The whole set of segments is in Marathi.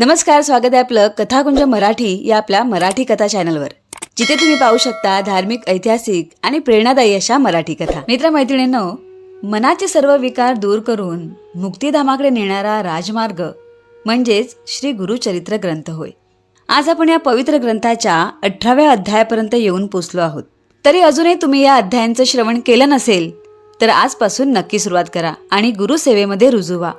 नमस्कार स्वागत आहे आपलं कथाकुंज मराठी या आपल्या मराठी कथा चॅनलवर. जिथे तुम्ही पाहू शकता धार्मिक ऐतिहासिक आणि प्रेरणादायी अशा मराठी कथा. मित्रमैत्रिणींनो मनाचे सर्व विकार दूर करून मुक्तिधामाकडे नेणारा राजमार्ग म्हणजेच श्री गुरुचरित्र ग्रंथ होय. आज आपण या पवित्र ग्रंथाच्या अठराव्या अध्यायापर्यंत येऊन पोचलो आहोत. तरी अजूनही तुम्ही या अध्यायांचं श्रवण केलं नसेल तर आजपासून नक्की सुरुवात करा आणि गुरुसेवेमध्ये रुजू व्हा.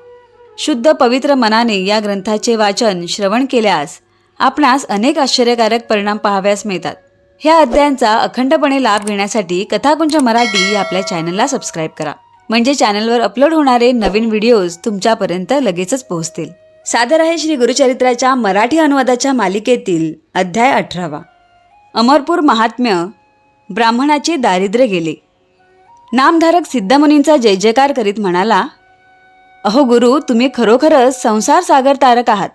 शुद्ध पवित्र मनाने या ग्रंथाचे वाचन श्रवण केल्यास आपणास अनेक आश्चर्यकारक परिणाम पाहाव्यास मिळतात. ह्या अध्यायांचा अखंडपणे लाभ घेण्यासाठी कथाकुंज मराठी या आपल्या चॅनलला सबस्क्राईब करा. म्हणजे चॅनलवर अपलोड होणारे नवीन व्हिडिओज तुमच्यापर्यंत लगेचच पोहोचतील. सादर आहे श्री गुरुचरित्राच्या मराठी अनुवादाच्या मालिकेतील अध्याय अठरावा. अमरपूर महात्म्य ब्राह्मणाचे दारिद्र्य गेले. नामधारक सिद्धमुनींचा जय जयकार करीत म्हणाला अहो गुरु तुम्ही खरोखरच संसार सागर तारक आहात.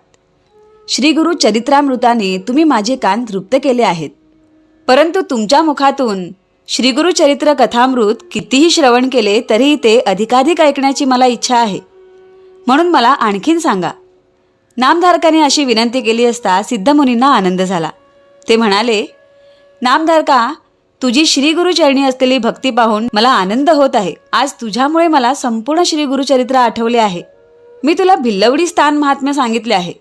श्री गुरु चरित्रामृताने तुम्ही माझे कान तृप्त केले आहेत. परंतु तुमच्या मुखातून श्री गुरु चरित्र कथामृत कितीही श्रवण केले तरीही ते अधिकाधिक ऐकण्याची मला इच्छा आहे. म्हणून मला आणखीन सांगा. नामधारकाने अशी विनंती केली असता सिद्धमुनींना आनंद झाला. ते म्हणाले नामधारका तुझी श्री गुरुचरणी असलेली भक्ती पाहून मला आनंद होत आहे. आज तुझ्यामुळे मला संपूर्ण श्री गुरुचरित्र आठवले आहे. मी तुला भिल्लवडी स्थान महात्म्य सांगितले आहे.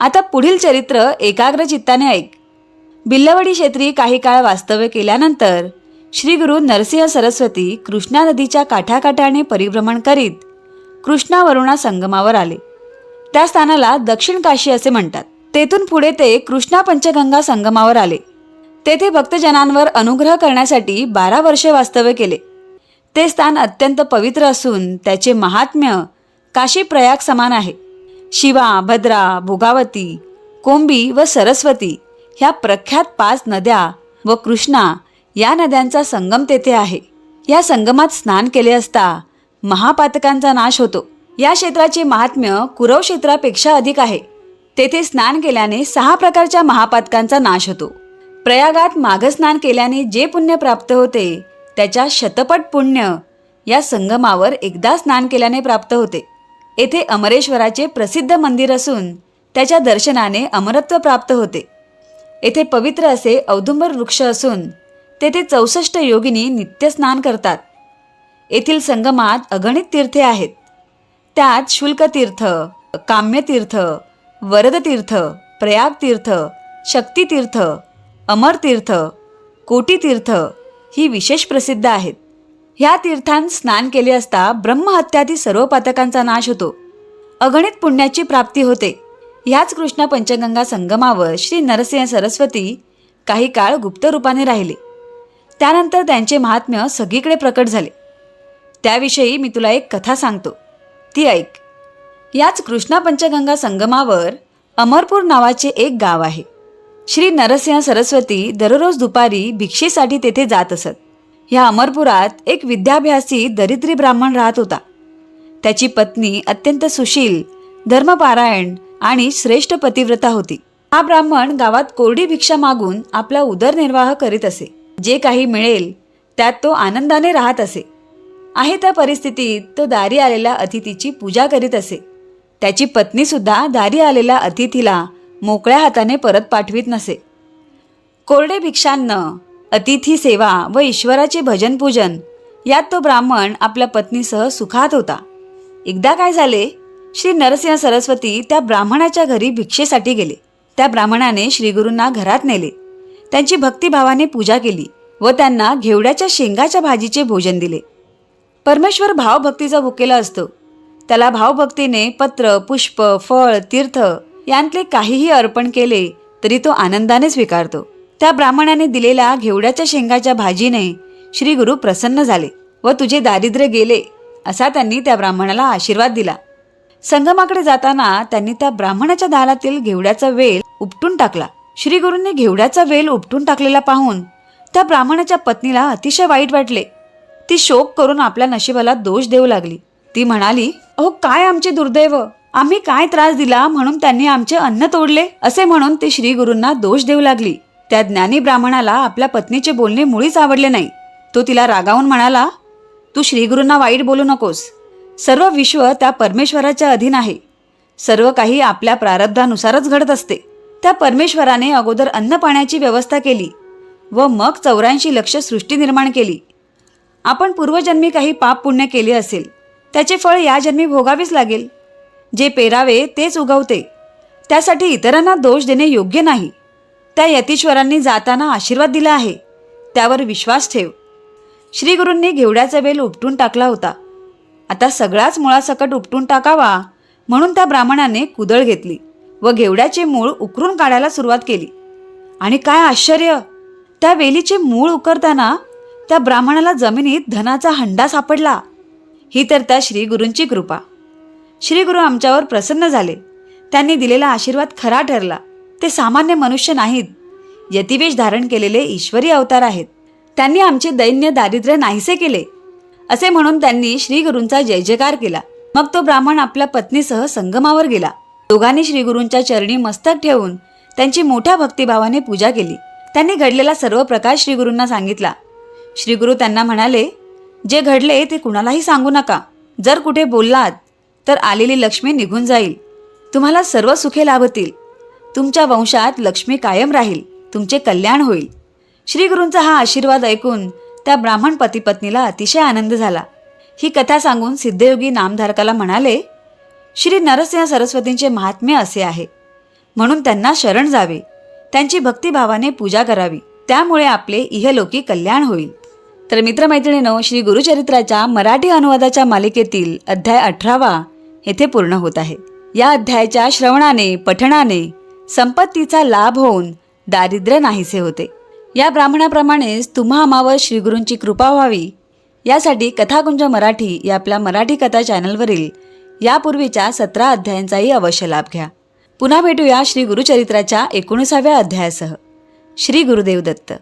आता पुढील चरित्र एकाग्र चित्ताने ऐक. भिल्लवडी क्षेत्री काही काळ वास्तव्य केल्यानंतर श्री गुरु नरसिंह सरस्वती कृष्णा नदीच्या काठाकाठाने परिभ्रमण करीत कृष्णा वरुणा संगमावर आले. त्या स्थानाला दक्षिण काशी असे म्हणतात. तेथून पुढे ते कृष्णा पंचगंगा संगमावर आले. तेथे भक्तजनांवर अनुग्रह करण्यासाठी बारा वर्षे वास्तव्य केले. ते स्थान अत्यंत पवित्र असून त्याचे महात्म्य काशी प्रयाग समान आहे. शिवा भद्रा भोगावती कोंबी व सरस्वती ह्या प्रख्यात पाच नद्या व कृष्णा या नद्यांचा संगम तेथे आहे. या संगमात स्नान केले असता महापातकांचा नाश होतो. या क्षेत्राचे महात्म्य कुरव क्षेत्रापेक्षा अधिक आहे. तेथे स्नान केल्याने सहा प्रकारच्या महापातकांचा नाश होतो. प्रयागात माघस्नान केल्याने जे पुण्य प्राप्त होते त्याच्या शतपट पुण्य या संगमावर एकदा स्नान केल्याने प्राप्त होते. येथे अमरेश्वराचे प्रसिद्ध मंदिर असून त्याच्या दर्शनाने अमरत्व प्राप्त होते. येथे पवित्र असे औदुंबर वृक्ष असून तेथे चौसष्ट योगिनी नित्य स्नान करतात. येथील संगमात अगणित तीर्थे आहेत. त्यात शुल्कतीर्थ काम्यतीर्थ वरदतीर्थ प्रयागतीर्थ शक्तितीर्थ अमरतीर्थ कोटीतीर्थ ही विशेष प्रसिद्ध आहेत. ह्या तीर्थांत स्नान केले असता ब्रह्महत्यादी सर्व पातकांचा नाश होतो. अगणित पुण्याची प्राप्ती होते. ह्याच कृष्णा पंचगंगा संगमावर श्री नरसिंह सरस्वती काही काळ गुप्त रूपाने राहिले. त्यानंतर त्यांचे महात्म्य सगळीकडे प्रकट झाले. त्याविषयी मी तुला एक कथा सांगतो. ती ऐक. याच कृष्णा पंचगंगा संगमावर अमरपूर नावाचे एक गाव आहे. श्री नरसिंह सरस्वती दररोज दुपारी भिक्षेसाठी तेथे जात असत. ह्या अमरपुरात एक विद्याभ्यासी दरिद्री ब्राह्मण राहत होता. त्याची पत्नी अत्यंत सुशील धर्मपारायण आणि श्रेष्ठ पतिव्रता होती. हा ब्राह्मण गावात कोरडी भिक्षा मागून आपला उदरनिर्वाह करीत असे. जे काही मिळेल त्यात तो आनंदाने राहत असे. आहे त्या परिस्थितीत तो दारी आलेल्या अतिथीची पूजा करीत असे. त्याची पत्नीसुद्धा दारी आलेल्या अतिथीला मोकळ्या हाताने परत पाठवीत नसे. कोरडे भिक्षांना अतिथी सेवा व ईश्वराचे भजन पूजन यात तो ब्राह्मण आपल्या पत्नीसह सुखात होता. एकदा काय झाले? श्री नरसिंह सरस्वती त्या ब्राह्मणाच्या घरी भिक्षेसाठी गेले. त्या ब्राह्मणाने श्रीगुरूंना घरात नेले. त्यांची भक्तिभावाने पूजा केली व त्यांना घेवड्याच्या शेंगाच्या भाजीचे भोजन दिले. परमेश्वर भावभक्तीचा भुकेला असतो. त्याला भावभक्तीने पत्र पुष्प फळ तीर्थ यांतले काहीही अर्पण केले तरी तो आनंदाने स्वीकारतो. त्या ब्राह्मणाने दिलेल्या घेवड्याच्या शेंगाच्या भाजीने श्री गुरु प्रसन्न झाले व तुझे दारिद्र्य गेले असा त्यांनी त्या ब्राह्मणाला आशीर्वाद दिला. संगमाकडे जाताना त्यांनी त्या ब्राह्मणाच्या दारातील घेवड्याचा वेल उपटून टाकला. श्री गुरूंनी घेवड्याचा वेल उपटून टाकलेला पाहून त्या ब्राह्मणाच्या पत्नीला अतिशय वाईट वाटले. ती शोक करून आपल्या नशिबाला दोष देऊ लागली. ती म्हणाली अहो काय आमचे दुर्दैव? आम्ही काय त्रास दिला म्हणून त्यांनी आमचे अन्न तोडले? असे म्हणून ती श्री गुरूंना दोष देऊ लागली. त्या ज्ञानी ब्राह्मणाला आपल्या पत्नीचे बोलणे मुळीच आवडले नाही. तो तिला रागावून म्हणाला तू श्रीगुरूंना वाईट बोलू नकोस. सर्व विश्व त्या परमेश्वराच्या अधीन आहे. सर्व काही आपल्या प्रारब्धानुसारच घडत असते. त्या परमेश्वराने अगोदर अन्न पाण्याची व्यवस्था केली व मग चौऱ्याऐंशी लक्ष सृष्टी निर्माण केली. आपण पूर्वजन्मी काही पाप पुण्य केले असेल. त्याचे फळ या जन्मी भोगावेच लागेल. जे पेरावे तेच उगवते. त्यासाठी इतरांना दोष देणे योग्य नाही. त्या यतीश्वरांनी जाताना आशीर्वाद दिला आहे. त्यावर विश्वास ठेव. श्रीगुरूंनी घेवड्याचा बेल उपटून टाकला होता. आता सगळाच मुळासकट उपटून टाकावा म्हणून त्या ब्राह्मणाने कुदळ घेतली व घेवड्याचे मूळ उकरून काढायला सुरुवात केली. आणि काय आश्चर्य! त्या वेलीचे मूळ उकरताना त्या ब्राह्मणाला जमिनीत धनाचा हंडा सापडला. ही तर त्या श्रीगुरूंची कृपा. श्रीगुरु आमच्यावर प्रसन्न झाले. त्यांनी दिलेला आशीर्वाद खरा ठरला. ते सामान्य मनुष्य नाहीत. यतिवेश धारण केलेले ईश्वरी अवतार आहेत. त्यांनी आमचे दैन्य दारिद्र्य नाहीसे केले. असे म्हणून त्यांनी श्रीगुरूंचा जय जयकार केला. मग तो ब्राह्मण आपल्या पत्नीसह संगमावर गेला. दोघांनी श्रीगुरूंच्या चरणी मस्तक ठेवून त्यांची मोठ्या भक्तिभावाने पूजा केली. त्यांनी घडलेला सर्व प्रकार श्रीगुरूंना सांगितला. श्रीगुरू त्यांना म्हणाले जे घडले ते कुणालाही सांगू नका. जर कुठे बोललात तर आलेली लक्ष्मी निघून जाईल. तुम्हाला सर्व सुखे लाभतील. तुमच्या वंशात लक्ष्मी कायम राहील. तुमचे कल्याण होईल. श्रीगुरूंचा हा आशीर्वाद ऐकून त्या ब्राह्मण पतीपत्नीला अतिशय आनंद झाला. ही कथा सांगून सिद्धयोगी नामधारकाला म्हणाले श्री नरसिंह सरस्वतींचे महात्म्य असे आहे. म्हणून त्यांना शरण जावे. त्यांची भक्तिभावाने पूजा करावी. त्यामुळे आपले इहलोकी कल्याण होईल. तर मित्रमैत्रिणीनो श्री गुरुचरित्राच्या मराठी अनुवादाच्या मालिकेतील अध्याय अठरावा येथे पूर्ण होत आहे. या अध्यायाच्या श्रवणाने पठणाने संपत्तीचा लाभ होऊन दारिद्र्य नाहीसे होते. या ब्राह्मणाप्रमाणेच तुम्हा आम्हावर श्रीगुरूंची कृपा व्हावी यासाठी कथाकुंज मराठी या आपल्या मराठी कथा चॅनलवरील यापूर्वीच्या सतरा अध्यायांचाही अवश्य लाभ घ्या. पुन्हा भेटूया श्री गुरुचरित्राच्या एकोणीसाव्या अध्यायासह. श्री गुरुदेव दत्त.